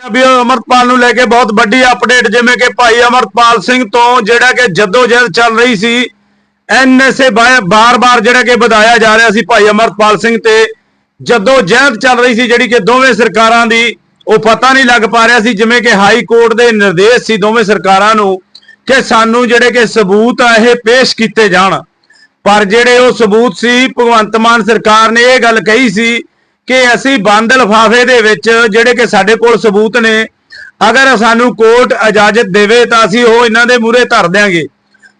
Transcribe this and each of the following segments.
ਵੀ ਅਮਰਪਾਲ ਨੂੰ ਲੈ ਕੇ ਬਹੁਤ ਵੱਡੀ ਅਪਡੇਟ ਜਿਵੇਂ ਕਿ ਭਾਈ ਅਮਰਪਾਲ ਸਿੰਘ ਤੋਂ ਜਿਹੜਾ ਕਿ ਜੱਦੋ ਜਹਿਦ ਚੱਲ ਰਹੀ ਸੀ ਐਨਐਸਏ ਬਾਰ-ਬਾਰ ਜਿਹੜਾ ਕਿ ਵਧਾਇਆ ਜਾ ਰਿਹਾ ਸੀ ਭਾਈ ਅਮਰਪਾਲ ਸਿੰਘ ਤੇ। ਜੱਦੋ ਜਹਿਦ ਚੱਲ ਰਹੀ ਸੀ ਜਿਹੜੀ ਕਿ ਦੋਵੇਂ ਸਰਕਾਰਾਂ ਦੀ, ਉਹ ਪਤਾ ਨਹੀਂ ਲੱਗ ਪਾ ਰਿਹਾ ਸੀ, ਜਿਵੇਂ ਕਿ ਹਾਈ ਕੋਰਟ ਦੇ ਨਿਰਦੇਸ਼ ਸੀ ਦੋਵੇਂ ਸਰਕਾਰਾਂ ਨੂੰ ਕਿ ਸਾਨੂੰ ਜਿਹੜੇ ਕਿ ਸਬੂਤ ਆ ਇਹ ਪੇਸ਼ ਕੀਤੇ ਜਾਣ। ਪਰ ਜਿਹੜੇ ਉਹ ਸਬੂਤ ਸੀ, ਭਗਵੰਤ ਮਾਨ ਸਰਕਾਰ ਨੇ ਇਹ ਗੱਲ ਕਹੀ ਸੀ ਕਿ ਅਸੀਂ ਬੰਦ ਲਿਫਾਫੇ ਦੇ ਵਿੱਚ ਜਿਹੜੇ ਕਿ ਸਾਡੇ ਕੋਲ ਸਬੂਤ ਨੇ, ਅਗਰ ਸਾਨੂੰ ਕੋਰਟ ਇਜਾਜ਼ਤ ਦੇਵੇ ਤਾਂ ਅਸੀਂ ਉਹ ਇਹਨਾਂ ਦੇ ਮੂਹਰੇ ਧਰ ਦਿਆਂਗੇ।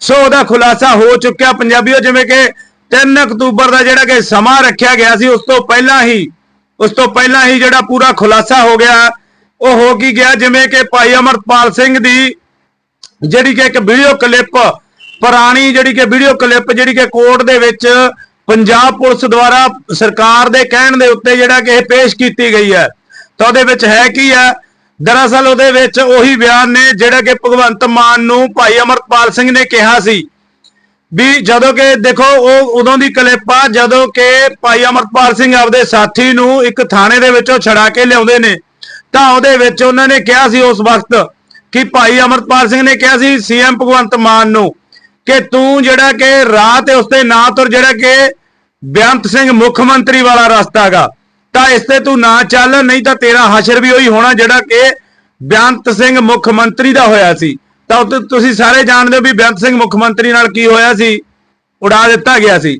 ਸੋ ਉਹਦਾ ਖੁਲਾਸਾ ਹੋ ਚੁੱਕਿਆ ਪੰਜਾਬੀਓ, ਜਿਵੇਂ ਕਿ 3 ਅਕਤੂਬਰ ਦਾ ਜਿਹੜਾ ਕਿ ਸਮਾਂ ਰੱਖਿਆ ਗਿਆ ਸੀ, ਉਸ ਤੋਂ ਪਹਿਲਾਂ ਹੀ, ਉਸ ਤੋਂ ਪਹਿਲਾਂ ਹੀ ਜਿਹੜਾ ਪੂਰਾ ਖੁਲਾਸਾ ਹੋ ਗਿਆ, ਉਹ ਹੋ ਕੀ ਗਿਆ, ਜਿਵੇਂ ਕਿ ਭਾਈ ਅਮਰਪਾਲ ਸਿੰਘ ਦੀ ਜਿਹੜੀ ਕਿ ਇੱਕ ਵੀਡੀਓ ਕਲਿੱਪ ਪੁਰਾਣੀ ਜਿਹੜੀ ਕਿ ਵੀਡੀਓ ਕਲਿੱਪ ਜਿਹੜੀ ਕਿ ਕੋਰਟ ਦੇ ਵਿੱਚ ਪੰਜਾਬ ਪੁਲਿਸ ਦੁਆਰਾ ਸਰਕਾਰ ਦੇ ਕਹਿਣ ਦੇ ਉੱਤੇ ਜਿਹੜਾ ਕਿ ਇਹ ਪੇਸ਼ ਕੀਤੀ ਗਈ ਹੈ, ਤਾਂ ਉਹਦੇ ਵਿੱਚ ਹੈ ਕੀ ਹੈ? ਦਰਅਸਲ ਉਹਦੇ ਵਿੱਚ ਉਹੀ ਬਿਆਨ ਨੇ ਜਿਹੜਾ ਕਿ ਭਗਵੰਤ ਮਾਨ ਨੂੰ ਭਾਈ ਅਮਰਪਾਲ ਸਿੰਘ ਨੇ ਕਿਹਾ ਸੀ ਵੀ ਜਦੋਂ ਕਿ ਦੇਖੋ, ਉਹ ਉਦੋਂ ਦੀ ਕਲਿੱਪ ਆ, ਜਦੋਂ ਕਿ ਭਾਈ ਅਮਰਪਾਲ ਸਿੰਘ ਆਪਦੇ ਸਾਥੀ ਨੂੰ ਇੱਕ ਥਾਣੇ ਦੇ ਵਿੱਚੋਂ ਛੜਾ ਕੇ ਲਿਆਉਂਦੇ ਨੇ, ਤਾਂ ਉਹਦੇ ਵਿੱਚ ਉਹਨਾਂ ਨੇ ਕਿਹਾ ਸੀ ਉਸ ਵਕਤ ਕਿ ਭਾਈ ਅਮਰਪਾਲ ਸਿੰਘ ਨੇ ਕਿਹਾ ਸੀ ਸੀਐਮ ਭਗਵੰਤ ਮਾਨ ਨੂੰ ਕਿ ਤੂੰ ਜਿਹੜਾ ਕਿ ਰਾਹ ਤੇ ਉਸਤੇ ਨਾ ਤੁਰ ਜਿਹੜਾ ਕਿ ਬੇਅੰਤ ਸਿੰਘ ਮੁੱਖ ਮੰਤਰੀ ਵਾਲਾ ਰਸਤਾ ਹੈਗਾ ਤਾਂ ਇਸ ਤੇ ਤੂੰ ਨਾ ਚੱਲ, ਨਹੀਂ ਤਾਂ ਤੇਰਾ ਹਸ਼ਰ ਵੀ ਉਹੀ ਹੋਣਾ ਜਿਹੜਾ ਕਿ ਬੇਅੰਤ ਸਿੰਘ ਮੁੱਖ ਮੰਤਰੀ ਦਾ ਹੋਇਆ ਸੀ। ਤਾਂ ਉਹ ਤੁਸੀਂ ਸਾਰੇ ਜਾਣਦੇ ਹੋ ਵੀ ਬੇਅੰਤ ਸਿੰਘ ਮੁੱਖ ਮੰਤਰੀ ਨਾਲ ਕੀ ਹੋਇਆ ਸੀ, ਉਡਾ ਦਿੱਤਾ ਗਿਆ ਸੀ।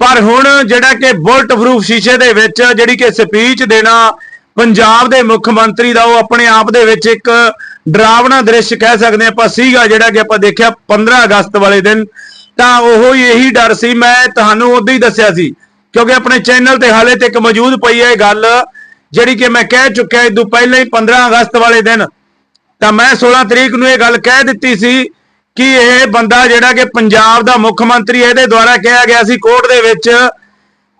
ਪਰ ਹੁਣ ਜਿਹੜਾ ਕਿ ਬੁਲਟ ਪ੍ਰੂਫ ਸ਼ੀਸ਼ੇ ਦੇ ਵਿੱਚ ਜਿਹੜੀ ਕਿ ਸਪੀਚ ਦੇਣਾ ਪੰਜਾਬ ਦੇ ਮੁੱਖ ਮੰਤਰੀ ਦਾ, ਉਹ ਆਪਣੇ ਆਪ ਦੇ ਵਿੱਚ ਇੱਕ ਡਰਾਵਣਾ ਦ੍ਰਿਸ਼ ਕਹਿ ਸਕਦੇ ਆਪਾਂ, ਸੀਗਾ ਜਿਹੜਾ ਕਿ ਆਪਾਂ ਦੇਖਿਆ 15 ਅਗਸਤ ਵਾਲੇ ਦਿਨ। ਤਾਂ ਉਹ ਹੀ ਇਹੀ ਡਰ ਸੀ, ਮੈਂ ਤੁਹਾਨੂੰ ਉਦੋਂ ਹੀ ਦੱਸਿਆ ਸੀ, ਕਿਉਂਕਿ ਆਪਣੇ ਚੈਨਲ ਤੇ ਹਾਲੇ ਤੱਕ ਮੌਜੂਦ ਪਈ ਹੈ ਇਹ ਗੱਲ, ਜਿਹੜੀ ਕਿ ਮੈਂ ਕਹਿ ਚੁੱਕਿਆ ਇਦੋਂ ਪਹਿਲਾਂ ਹੀ 15 ਅਗਸਤ ਵਾਲੇ ਦਿਨ। ਤਾਂ ਮੈਂ 16 ਤਰੀਕ ਨੂੰ ਇਹ ਗੱਲ ਕਹਿ ਦਿੱਤੀ ਸੀ ਕਿ ਇਹ ਬੰਦਾ ਜਿਹੜਾ ਕਿ ਪੰਜਾਬ ਦਾ ਮੁੱਖ ਮੰਤਰੀ ਇਹਦੇ ਦੁਆਰਾ ਕਿਹਾ ਗਿਆ ਸੀ ਕੋਰਟ ਦੇ ਵਿੱਚ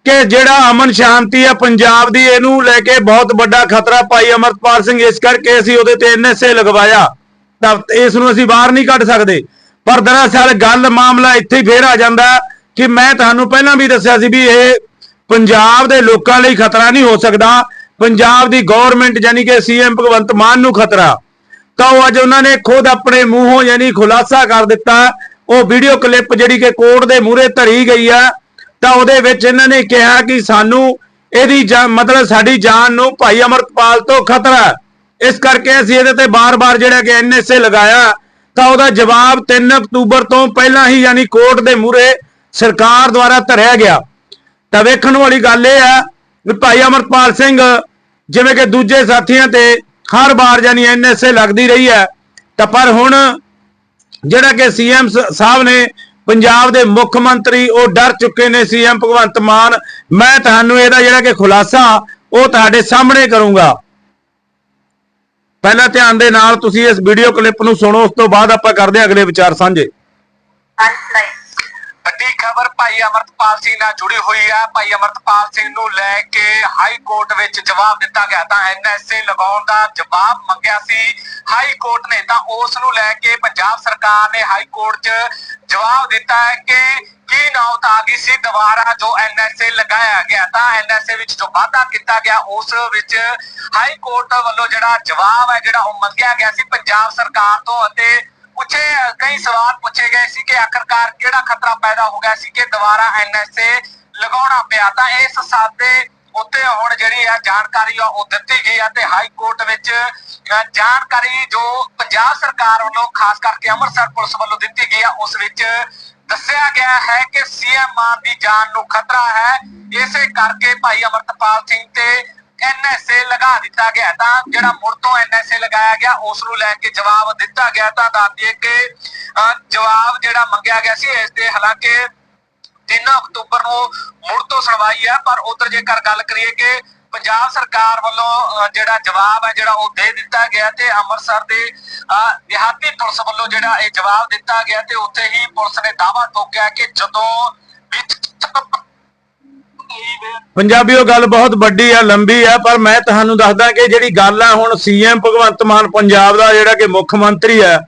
ਕਿ ਜਿਹੜਾ ਅਮਨ ਸ਼ਾਂਤੀ ਹੈ ਪੰਜਾਬ ਦੀ, ਇਹਨੂੰ ਲੈ ਕੇ ਬਹੁਤ ਵੱਡਾ ਖਤਰਾ ਭਾਈ ਅਮਰਪਾਲ ਸਿੰਘ, ਇਸ ਕਰਕੇ ਅਸੀਂ ਉਹਦੇ ਤੇ ਐਨਐਸਏ ਲਗਵਾਇਆ। ਤਾਂ ਇਸ ਨੂੰ ਅਸੀਂ ਬਾਹਰ ਨਹੀਂ ਕੱਢ ਸਕਦੇ। ਪਰ ਦਰਅਸਲ ਗੱਲ ਮਾਮਲਾ ਇੱਥੇ ਫੇਰ ਆ ਜਾਂਦਾ ਕਿ ਮੈਂ ਤੁਹਾਨੂੰ ਪਹਿਲਾਂ ਵੀ ਦੱਸਿਆ ਸੀ ਵੀ ਇਹ ਪੰਜਾਬ ਦੇ ਲੋਕਾਂ ਲਈ ਖਤਰਾ ਨਹੀਂ ਹੋ ਸਕਦਾ। ਪੰਜਾਬ ਦੀ ਗਵਰਨਮੈਂਟ ਯਾਨੀ ਕਿ ਸੀਐਮ ਭਗਵੰਤ ਮਾਨ ਨੂੰ ਖਤਰਾ। ਤਾਂ ਉਹ ਅੱਜ ਉਹਨਾਂ ਨੇ ਖੁਦ ਆਪਣੇ ਮੂੰਹੋਂ ਯਾਨੀ ਖੁਲਾਸਾ ਕਰ ਦਿੱਤਾ। ਉਹ ਵੀਡੀਓ ਕਲਿੱਪ ਜਿਹੜੀ ਕਿ ਕੋਰਟ ਦੇ ਮੂਹਰੇ ਧਰੀ ਗਈ ਆ ਤਾਂ ਉਹਦੇ ਵਿੱਚ ਇਹਨਾਂ ਨੇ ਕਿਹਾ ਕਿ ਸਾਨੂੰ ਇਹਦੀ ਜਾ- ਮਤਲਬ ਸਾਡੀ ਜਾਨ ਨੂੰ ਭਾਈ ਅਮਰਪਾਲ ਤੋਂ ਖਤਰਾ ਇਸ ਕਰਕੇ ਅਸੀਂ ਇਹਦੇ ਤੇ ਬਾਰ-ਬਾਰ ਜਿਹੜਾ ਕਿ ਐਨਐਸਏ ਲਗਾਇਆ, ਤਾਂ ਉਹਦਾ ਜਵਾਬ 3 ਅਕਤੂਬਰ ਤੋਂ ਪਹਿਲਾਂ ਹੀ ਯਾਨੀ ਕੋਰਟ ਦੇ ਮੂਹਰੇ ਸਰਕਾਰ ਦੁਆਰਾ ਧਰਿਆ ਗਿਆ। ਤਾਂ ਵੇਖਣ ਵਾਲੀ ਗੱਲ ਇਹ ਹੈ ਵੀ ਭਾਈ ਅਮਰਪਾਲ ਸਿੰਘ ਜਿਵੇਂ ਕਿ ਦੂਜੇ ਸਾਥੀਆਂ ਤੇ ਹਰ ਵਾਰ ਯਾਨੀ ਐਨਐਸਏ ਲੱਗਦੀ ਰਹੀ ਹੈ। ਤਾਂ ਪਰ ਹੁਣ ਜਿਹੜਾ ਕਿ ਸੀਐਮ ਸਾਹਿਬ ਨੇ ਪੰਜਾਬ ਦੇ ਮੁੱਖ ਮੰਤਰੀ ਉਹ ਡਰ ਚੁੱਕੇ ਨੇ ਸੀਐਮ ਭਗਵੰਤ ਮਾਨ। ਮੈਂ ਤੁਹਾਨੂੰ ਇਹਦਾ ਜਿਹੜਾ ਕਿ ਖੁਲਾਸਾ, ਉਹ ਤੁਹਾਡੇ ਸਾਹਮਣੇ ਕਰੂੰਗਾ। ਪਹਿਲਾਂ ਧਿਆਨ ਦੇ ਨਾਲ ਤੁਸੀਂ ਇਸ ਵੀਡੀਓ ਕਲਿੱਪ ਨੂੰ ਸੁਣੋ, ਉਸ ਤੋਂ ਬਾਅਦ ਆਪਾਂ ਕਰਦੇ ਹਾਂ ਅਗਲੇ ਵਿਚਾਰ ਸਾਂਝੇ। ਖਬਰ ਭਾਈ ਅਮਰਤਪਾਲ ਸਿੰਘ ਨਾਲ ਜੁੜੀ ਹੋਈ ਹੈ ਭਾਈ ਅਮਰਤਪਾਲ ਸਿੰਘ ਨੂੰ ਲੈ ਕੇ ਹਾਈ ਕੋਰਟ ਵਿੱਚ ਜਵਾਬ ਦਿੱਤਾ ਗਿਆ। ਤਾਂ ਐਨਐਸਏ ਲਗਾਉਣ ਦਾ ਜਵਾਬ ਮੰਗਿਆ ਸੀ। ਹਾਈ ਕੋਰਟ ਨੇ ਤਾਂ ਉਸ ਨੂੰ ਲੈ ਕੇ ਪੰਜਾਬ ਸਰਕਾਰ ਨੇ ਹਾਈ ਕੋਰਟ 'ਚ ਜਵਾਬ ਦਿੱਤਾ ਹੈ ਕਿ ਕੀ ਨੌਤ ਆ ਗਈ ਸੀ ਦੁਬਾਰਾ ਜੋ ਐਨਐਸਏ ਲਗਾਇਆ ਗਿਆ। ਤਾਂ ਐਨਐਸਏ ਵਿੱਚ ਜੋ ਵਾਅਦਾ ਕੀਤਾ ਗਿਆ, ਉਸ ਵਿੱਚ ਹਾਈ ਕੋਰਟ ਵੱਲੋਂ ਜਿਹੜਾ ਜਵਾਬ ਹੈ, ਜਿਹੜਾ ਉਹ ਮੰਗਿਆ ਗਿਆ ਸੀ ਪੰਜਾਬ ਸਰਕਾਰ ਤੋਂ ਅਤੇ ਕਈ ਸਵਾਲ ਪੁੱਛੇ ਗਏ ਸੀ ਕਿ ਆਖਰਕਾਰ ਕਿਹੜਾ ਖਤਰਾ ਪੈਦਾ ਹੋ ਗਿਆ ਸੀ ਕਿ ਦੁਬਾਰਾ ਐਨਐਸਏ ਲਗਾਉਣਾ ਪਿਆ। ਤਾਂ ਇਸ ਸਾਦੇ ਉੱਤੇ ਹੁਣ ਜਿਹੜੀ ਆ ਜਾਣਕਾਰੀ ਆ ਉਹ ਦਿੱਤੀ ਗਈ ਆ ਤੇ ਹਾਈ ਕੋਰਟ ਵਿੱਚ ਜਾਣਕਾਰੀ ਜੋ ਪੰਜਾਬ ਸਰਕਾਰ ਵੱਲੋਂ ਖਾਸ ਕਰਕੇ ਅੰਮ੍ਰਿਤਸਰ ਪੁਲਿਸ ਵੱਲੋਂ ਦਿੱਤੀ ਗਈ ਆ, ਉਸ ਵਿੱਚ ਦੱਸਿਆ ਗਿਆ ਹੈ ਕਿ ਸੀਐਮ ਮਾਨ ਦੀ ਜਾਨ ਨੂੰ ਖਤਰਾ ਹੈ। ਇਸੇ ਕਰਕੇ ਭਾਈ ਅਮਰਤਪਾਲ ਸਿੰਘ ਤੇ ਐਨਐਸਏ ਲਗਾ ਦਿੱਤਾ ਗਿਆ ਤਾਂ ਜਿਹੜਾ ਮੁੜ ਤੋਂ ਐਨਐਸਏ ਲਗਾਇਆ ਗਿਆ, ਉਸ ਨੂੰ ਲੈ ਕੇ ਜਵਾਬ ਦਿੱਤਾ ਗਿਆ। ਤਾਂ ਦੱਸ ਕਿ ਜਵਾਬ ਜਿਹੜਾ ਮੰਗਿਆ ਗਿਆ ਸੀ, ਇਸ ਦੇ ਹਾਲਾਂਕਿ 3 ਅਕਤੂਬਰ ਨੂੰ ਮੁੜ ਤੋਂ ਸੁਣਵਾਈ ਹੈ ਪਰ ਉਧਰ ਜੇਕਰ ਗੱਲ ਕਰੀਏ ਕਿ ਪੰਜਾਬ ਸਰਕਾਰ ਵੱਲੋਂ ਜਿਹੜਾ ਜਵਾਬ ਹੈ ਜਿਹੜਾ ਉਹ ਦੇ ਦਿੱਤਾ ਗਿਆ ਤੇ ਅੰਮ੍ਰਿਤਸਰ ਦੇ ਦਿਹਾਤੀ ਪੁਲਿਸ ਵੱਲੋਂ ਜਿਹੜਾ ਇਹ ਜਵਾਬ ਦਿੱਤਾ ਗਿਆ ਤੇ ਉੱਥੇ ਹੀ ਪੁਲਿਸ ਨੇ ਦਾਅਵਾ ਠੋਕਿਆ ਕਿ ਜਦੋਂ ਵਿੱਚ ਪੰਜਾਬੀਓ, ਗੱਲ ਬਹੁਤ ਵੱਡੀ ਆ, ਲੰਬੀ ਆ, ਪਰ ਮੈਂ ਤੁਹਾਨੂੰ ਦੱਸਦਾ ਕਿ ਜਿਹੜੀ ਗੱਲ ਆ, ਹੁਣ ਸੀਐਮ ਭਗਵੰਤ ਮਾਨ ਪੰਜਾਬ ਦਾ ਜਿਹੜਾ ਕਿ ਮੁੱਖ ਮੰਤਰੀ ਆ,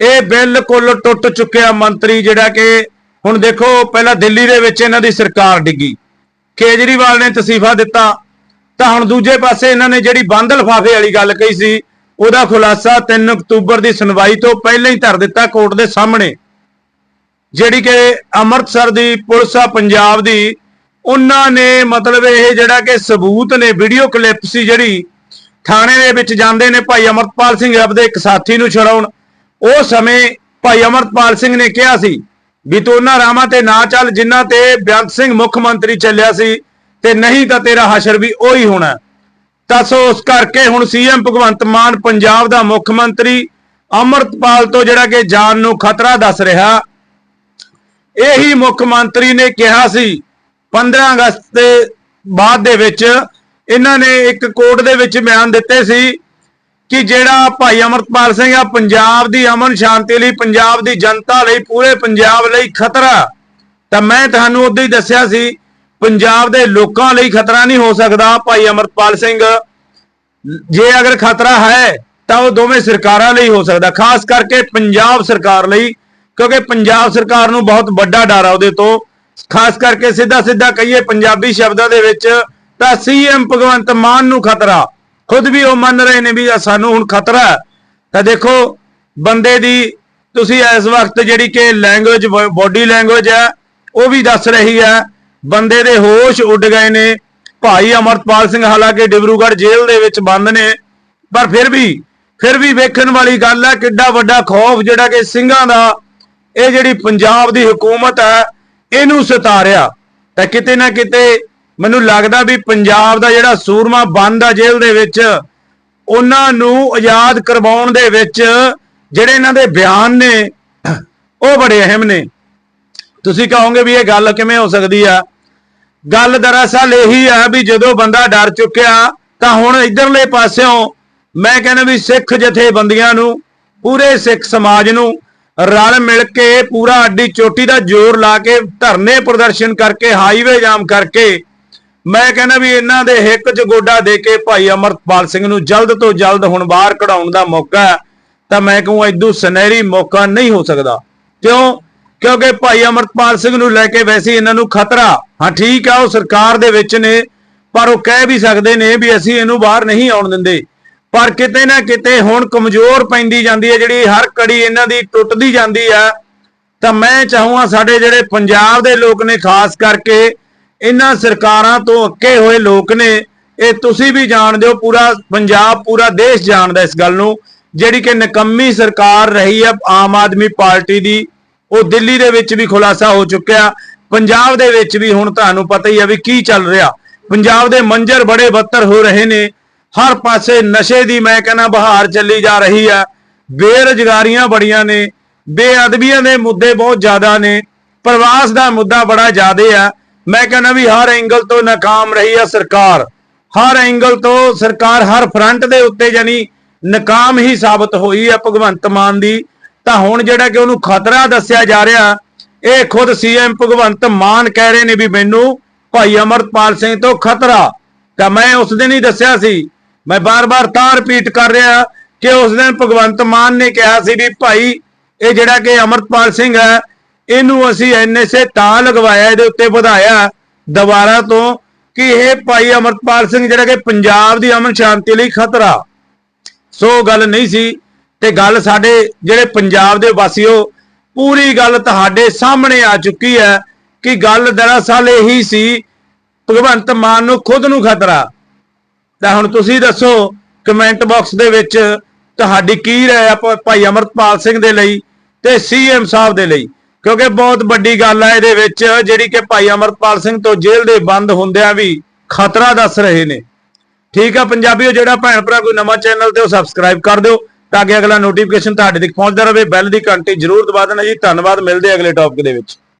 ਇਹ ਬਿਲਕੁਲ ਟੁੱਟ ਚੁੱਕਿਆ ਮੰਤਰੀ ਜਿਹੜਾ ਕਿ ਹੁਣ ਦੇਖੋ, ਪਹਿਲਾਂ ਦਿੱਲੀ ਦੇ ਵਿੱਚ ਇਹਨਾਂ ਦੀ ਸਰਕਾਰ ਡਿੱਗੀ, ਕੇਜਰੀਵਾਲ ਨੇ ਤਸੀਫਾ ਦਿੱਤਾ, ਤਾਂ ਹੁਣ ਦੂਜੇ ਪਾਸੇ ਇਹਨਾਂ ਨੇ ਜਿਹੜੀ ਬੰਦ ਲਫਾਫੇ ਵਾਲੀ ਗੱਲ ਕਹੀ ਸੀ, ਉਹਦਾ ਖੁਲਾਸਾ 3 ਅਕਤੂਬਰ ਦੀ ਸੁਣਵਾਈ ਤੋਂ ਪਹਿਲਾਂ ਹੀ ਧਰ ਦਿੱਤਾ ਕੋਰਟ ਦੇ ਸਾਹਮਣੇ, ਜਿਹੜੀ ਕਿ ਅੰਮ੍ਰਿਤਸਰ ਦੀ ਪੁਲਿਸ ਆ, ਪੰਜਾਬ ਦੀ ਉਹਨਾਂ ਨੇ ਮਤਲਬ ਇਹ ਜਿਹੜਾ ਕਿ ਸਬੂਤ ਨੇ ਵੀਡੀਓ ਕਲਿੱਪ ਸੀ ਜਿਹੜੀ, ਥਾਣੇ ਦੇ ਵਿੱਚ ਜਾਂਦੇ ਨੇ ਭਾਈ ਅਮਰਪਾਲ ਸਿੰਘ ਆਪਦੇ ਇੱਕ ਸਾਥੀ ਨੂੰ ਛੁਡਾਉਣ। ਉਹ ਸਮੇਂ ਭਾਈ ਅਮਰਪਾਲ ਸਿੰਘ ਨੇ ਕਿਹਾ ਸੀ ਵੀ ਤੂੰ ਉਹਨਾਂ ਰਾਮਾਂ ਤੇ ਨਾ ਚੱਲ ਜਿਨ੍ਹਾਂ ਤੇ ਬੇਅੰਤ ਸਿੰਘ ਮੁੱਖ ਮੰਤਰੀ ਚੱਲਿਆ ਸੀ ਤੇ ਨਹੀਂ ਤਾਂ ਤੇਰਾ ਹਸ਼ਰ ਵੀ ਉਹੀ ਹੋਣਾ। ਤਾਂ ਸੋ ਉਸ ਕਰਕੇ ਹੁਣ ਸੀਐਮ ਭਗਵੰਤ ਮਾਨ ਪੰਜਾਬ ਦਾ ਮੁੱਖ ਮੰਤਰੀ ਅਮਰਤਪਾਲ ਤੋਂ ਜਿਹੜਾ ਕਿ ਜਾਨ ਨੂੰ ਖਤਰਾ ਦੱਸ ਰਿਹਾ। ਇਹੀ ਮੁੱਖ ਮੰਤਰੀ ਨੇ ਕਿਹਾ ਸੀ 15 ਅਗਸਤ ਦੇ ਬਾਅਦ ਦੇ ਵਿੱਚ ਇਹਨਾਂ ਨੇ ਇੱਕ ਕੋਰਟ ਦੇ ਵਿੱਚ ਬਿਆਨ ਦਿੱਤੇ ਸੀ ਕਿ ਜਿਹੜਾ ਭਾਈ ਅਮਰਤਪਾਲ ਸਿੰਘ ਆ, ਪੰਜਾਬ ਦੀ ਅਮਨ ਸ਼ਾਂਤੀ ਲਈ, ਪੰਜਾਬ ਦੀ ਜਨਤਾ ਲਈ, ਪੂਰੇ ਪੰਜਾਬ ਲਈ ਖਤਰਾ। ਤਾਂ ਮੈਂ ਤੁਹਾਨੂੰ ਉਦੋਂ ਹੀ ਦੱਸਿਆ ਸੀ, ਪੰਜਾਬ ਦੇ ਲੋਕਾਂ ਲਈ ਖਤਰਾ ਨਹੀਂ ਹੋ ਸਕਦਾ ਭਾਈ ਅਮਰਤਪਾਲ ਸਿੰਘ। ਜੇ ਅਗਰ ਖਤਰਾ ਹੈ, ਤਾਂ ਉਹ ਦੋਵੇਂ ਸਰਕਾਰਾਂ ਲਈ ਹੋ ਸਕਦਾ, ਖਾਸ ਕਰਕੇ ਪੰਜਾਬ ਸਰਕਾਰ ਲਈ, ਕਿਉਂਕਿ ਪੰਜਾਬ ਸਰਕਾਰ ਨੂੰ ਬਹੁਤ ਵੱਡਾ ਡਰ ਆ ਉਹਦੇ ਤੋਂ। ਖਾਸ ਕਰਕੇ ਸਿੱਧਾ ਸਿੱਧਾ ਕਹੀਏ ਪੰਜਾਬੀ ਸ਼ਬਦਾਂ ਦੇ ਵਿੱਚ ਤਾਂ ਸੀਐਮ ਭਗਵੰਤ ਮਾਨ ਨੂੰ ਖਤਰਾ। ਖੁਦ ਵੀ ਉਹ ਮੰਨ ਰਹੇ ਨੇ ਵੀ ਸਾਨੂੰ ਹੁਣ ਖਤਰਾ ਤਾਂ ਦੇਖੋ, ਬੰਦੇ ਦੀ ਤੁਸੀਂ ਇਸ ਵਕਤ ਜਿਹੜੀ ਕਿ ਲੈਂਗੁਏਜ ਬੋਡੀ ਲੈਂਗੁਏਜ ਹੈ, ਉਹ ਵੀ ਦੱਸ ਰਹੀ ਹੈ। ਬੰਦੇ ਦੇ ਹੋਸ਼ ਉੱਡ ਗਏ ਨੇ। ਭਾਈ ਅਮਰਪਾਲ ਸਿੰਘ ਹਾਲਾਂਕਿ ਡਿਬਰੂਗੜ੍ਹ ਜੇਲ੍ਹ ਦੇ ਵਿੱਚ ਬੰਦ ਨੇ। ਪਰ ਫਿਰ ਵੀ ਫਿਰ ਵੀ ਵੇਖਣ ਵਾਲੀ ਗੱਲ ਹੈ ਕਿੱਡਾ ਵੱਡਾ ਖੌਫ ਜਿਹੜਾ ਕਿ ਸਿੰਘਾਂ ਦਾ, ਇਹ ਜਿਹੜੀ ਪੰਜਾਬ ਦੀ ਹਕੂਮਤ ਹੈ ਇਹਨੂੰ ਸਤਾਰਿਆ ਤਾਂ ਕਿਤੇ ਨਾ ਕਿਤੇ ਮੈਨੂੰ ਲੱਗਦਾ ਵੀ ਪੰਜਾਬ ਦਾ ਜਿਹੜਾ ਸੂਰਮਾ ਬੰਦ ਆ ਜੇਲ੍ਹ ਦੇ ਵਿੱਚ, ਉਹਨਾਂ ਨੂੰ ਆਜ਼ਾਦ ਕਰਵਾਉਣ ਦੇ ਵਿੱਚ ਜਿਹੜੇ ਇਹਨਾਂ ਦੇ ਬਿਆਨ ਨੇ, ਉਹ ਬੜੇ ਅਹਿਮ ਨੇ। ਤੁਸੀਂ ਕਹੋਗੇ ਵੀ ਇਹ ਗੱਲ ਕਿਵੇਂ ਹੋ ਸਕਦੀ ਆ? ਗੱਲ ਦਰਅਸਲ ਇਹੀ ਆ ਵੀ ਜਦੋਂ ਬੰਦਾ ਡਰ ਚੁੱਕਿਆ ਤਾਂ ਹੁਣ ਇਧਰਲੇ ਪਾਸਿਓਂ ਮੈਂ ਕਹਿੰਦਾ ਵੀ ਸਿੱਖ ਜਥੇਬੰਦੀਆਂ ਨੂੰ, ਪੂਰੇ ਸਿੱਖ ਸਮਾਜ ਨੂੰ ਰਲ ਮਿਲ ਕੇ ਪੂਰਾ ਅੱਡੀ ਚੋਟੀ ਦਾ ਜ਼ੋਰ ਲਾ ਕੇ ਧਰਨੇ ਪ੍ਰਦਰਸ਼ਨ ਕਰਕੇ ਹਾਈਵੇ ਜਾਮ ਕਰਕੇ, ਮੈਂ ਕਹਿੰਦਾ ਵੀ ਇਹਨਾਂ ਦੇ ਹਿੱਕ 'ਚ ਗੋਡਾ ਦੇ ਕੇ ਭਾਈ ਅਮਰਪਾਲ ਸਿੰਘ ਨੂੰ ਜਲਦ ਤੋਂ ਜਲਦ ਹੁਣ ਬਾਹਰ ਕਢਾਉਣ ਦਾ ਮੌਕਾ ਤਾਂ ਮੈਂ ਕਹੂੰ ਇਦੋਂ ਸੁਨਹਿਰੀ ਮੌਕਾ ਨਹੀਂ ਹੋ ਸਕਦਾ। ਕਿਉਂ? ਕਿਉਂਕਿ ਭਾਈ ਅਮਰਪਾਲ ਸਿੰਘ ਨੂੰ ਲੈ ਕੇ ਵੈਸੇ ਇਹਨਾਂ ਨੂੰ ਖਤਰਾ। ਹਾਂ, ਠੀਕ ਆ, ਉਹ ਸਰਕਾਰ ਦੇ ਵਿੱਚ ਨੇ, ਪਰ ਉਹ ਕਹਿ ਵੀ ਸਕਦੇ ਨੇ ਵੀ ਅਸੀਂ ਇਹਨੂੰ ਬਾਹਰ ਨਹੀਂ ਆਉਣ ਦਿੰਦੇ। ਪਰ ਕਿਤੇ ਨਾ ਕਿਤੇ ਹੁਣ ਕਮਜ਼ੋਰ ਪੈਂਦੀ ਜਾਂਦੀ ਹੈ, ਜਿਹੜੀ ਹਰ ਕੜੀ ਇਹਨਾਂ ਦੀ ਟੁੱਟਦੀ ਜਾਂਦੀ ਆ। ਤਾਂ ਮੈਂ ਚਾਹੂੰਗਾ ਸਾਡੇ ਜਿਹੜੇ ਪੰਜਾਬ ਦੇ ਲੋਕ ਨੇ, ਖਾਸ ਕਰਕੇ ਇਹਨਾਂ ਸਰਕਾਰਾਂ ਤੋਂ ਅੱਕੇ ਹੋਏ ਲੋਕ ਨੇ, ਇਹ ਤੁਸੀਂ ਵੀ ਜਾਣਦੇ ਹੋ, ਪੂਰਾ ਪੰਜਾਬ, ਪੂਰਾ ਦੇਸ਼ ਜਾਣਦਾ ਇਸ ਗੱਲ ਨੂੰ, ਜਿਹੜੀ ਕਿ ਨਕੰਮੀ ਸਰਕਾਰ ਰਹੀ ਹੈ ਆਮ ਆਦਮੀ ਪਾਰਟੀ ਦੀ, ਉਹ ਦਿੱਲੀ ਦੇ ਵਿੱਚ ਵੀ ਖੁਲਾਸਾ ਹੋ ਚੁੱਕਿਆ। ਪੰਜਾਬ ਦੇ ਵਿੱਚ ਵੀ ਹੁਣ ਤੁਹਾਨੂੰ ਪਤਾ ਹੀ ਹੈ ਵੀ ਕੀ ਚੱਲ ਰਿਹਾ। ਪੰਜਾਬ ਦੇ ਮੰਜ਼ਰ ਬੜੇ ਬੱਤਰ ਹੋ ਰਹੇ ਨੇ। ਹਰ ਪਾਸੇ ਨਸ਼ੇ ਦੀ ਮੈਂ ਕਹਿੰਦਾ ਬਹਾਰ ਚੱਲੀ ਜਾ ਰਹੀ ਹੈ ਬੇਰੁਜ਼ਗਾਰੀਆਂ ਬੜੀਆਂ ਨੇ, ਬੇਅਦਬੀਆਂ ਦੇ ਮੁੱਦੇ ਬਹੁਤ ਜ਼ਿਆਦਾ ਨੇ, ਪ੍ਰਵਾਸ ਦਾ ਮੁੱਦਾ ਬੜਾ ਜ਼ਿਆਦਾ ਆ। ਮੈਂ ਕਹਿੰਦਾ ਵੀ ਹਰ ਐਂਗਲ ਤੋਂ ਨਾਕਾਮ ਰਹੀ ਆ ਸਰਕਾਰ। ਹਰ ਐਂਗਲ ਤੋਂ ਸਰਕਾਰ ਹਰ ਫਰੰਟ ਦੇ ਉੱਤੇ ਜਾਨੀ ਨਾਕਾਮ ਹੀ ਸਾਬਤ ਹੋਈ ਆ ਭਗਵੰਤ ਮਾਨ ਦੀ। ਤਾਂ ਹੁਣ ਜਿਹੜਾ ਕਿ ਉਹਨੂੰ ਖਤਰਾ ਦੱਸਿਆ ਜਾ ਰਿਹਾ, ਇਹ ਖੁਦ ਸੀਐਮ ਭਗਵੰਤ ਮਾਨ ਕਹਿ ਰਹੇ ਨੇ ਵੀ ਮੈਨੂੰ ਭਾਈ ਅਮਰਪਾਲ ਸਿੰਘ ਤੋਂ ਖਤਰਾ। ਤਾਂ ਮੈਂ ਉਸ ਦਿਨ ਹੀ ਦੱਸਿਆ ਸੀ ਮੈਂ ਬਾਰ-ਬਾਰ ਤਾਂ ਰਿਪੀਟ ਕਰ ਰਿਹਾ ਕਿ ਉਸ ਦਿਨ ਭਗਵੰਤ ਮਾਨ ਨੇ ਕਿਹਾ ਸੀ ਵੀ ਭਾਈ, ਇਹ ਜਿਹੜਾ ਕਿ ਅਮਰਪਾਲ ਸਿੰਘ ਹੈ, ਇਹਨੂੰ ਅਸੀਂ ਐਨਐਸਏ ਤਾਂ ਲਗਵਾਇਆ, ਇਹਦੇ ਉੱਤੇ ਵਧਾਇਆ ਦੁਬਾਰਾ ਤੋਂ ਕਿ ਇਹ ਭਾਈ ਅਮਰਪਾਲ ਸਿੰਘ ਜਿਹੜਾ ਕਿ ਪੰਜਾਬ ਦੀ ਅਮਨ ਸ਼ਾਂਤੀ ਲਈ ਖਤਰਾ। ਸੋ ਗੱਲ ਨਹੀਂ ਸੀ ਤੇ ਗੱਲ ਸਾਡੇ ਜਿਹੜੇ ਪੰਜਾਬ ਦੇ ਵਾਸੀਓ, ਪੂਰੀ ਗੱਲ ਤੁਹਾਡੇ ਸਾਹਮਣੇ ਆ ਚੁੱਕੀ ਹੈ ਕਿ ਗੱਲ ਦਰਅਸਲ ਇਹੀ ਸੀ, ਭਗਵੰਤ ਮਾਨ ਨੂੰ ਖੁਦ ਨੂੰ ਖਤਰਾ। ਤਾਂ ਹੁਣ ਤੁਸੀਂ ਦੱਸੋ ਕਮੈਂਟ ਬਾਕਸ ਦੇ ਵਿੱਚ ਤੁਹਾਡੀ ਕੀ ਰਾਏ ਆ ਭਾਈ ਅਮਰਪਾਲ ਸਿੰਘ ਦੇ ਲਈ ਤੇ ਸੀਐਮ ਸਾਹਿਬ ਦੇ ਲਈ? ਕਿਉਂਕਿ ਬਹੁਤ ਵੱਡੀ ਗੱਲ ਹੈ ਇਹਦੇ ਵਿੱਚ, ਜਿਹੜੀ ਕਿ ਭਾਈ ਅਮਰਪਾਲ ਸਿੰਘ ਤੋਂ ਜੇਲ੍ਹ ਦੇ ਬੰਦ ਹੁੰਦਿਆਂ ਵੀ ਖਤਰਾ ਦੱਸ ਰਹੇ ਨੇ। ਠੀਕ ਆ ਪੰਜਾਬੀਓ, ਜਿਹੜਾ ਭੈਣ ਭਰਾ ਕੋਈ ਨਵਾਂ ਚੈਨਲ ਤੇ ਉਹ ਸਬਸਕ੍ਰਾਈਬ ਕਰ ਦਿਓ, ਤਾਂ ਕਿ ਅਗਲਾ ਨੋਟੀਫਿਕੇਸ਼ਨ ਤੁਹਾਡੇ ਤੱਕ ਪਹੁੰਚਦਾ ਰਹੇ। ਬੈਲ ਦੀ ਘੰਟੀ ਜ਼ਰੂਰ ਦਬਾ ਦੇਣਾ ਜੀ। ਧੰਨਵਾਦ, ਮਿਲਦੇ ਅਗਲੇ ਟੌਪਿਕ ਦੇ ਵਿੱਚ।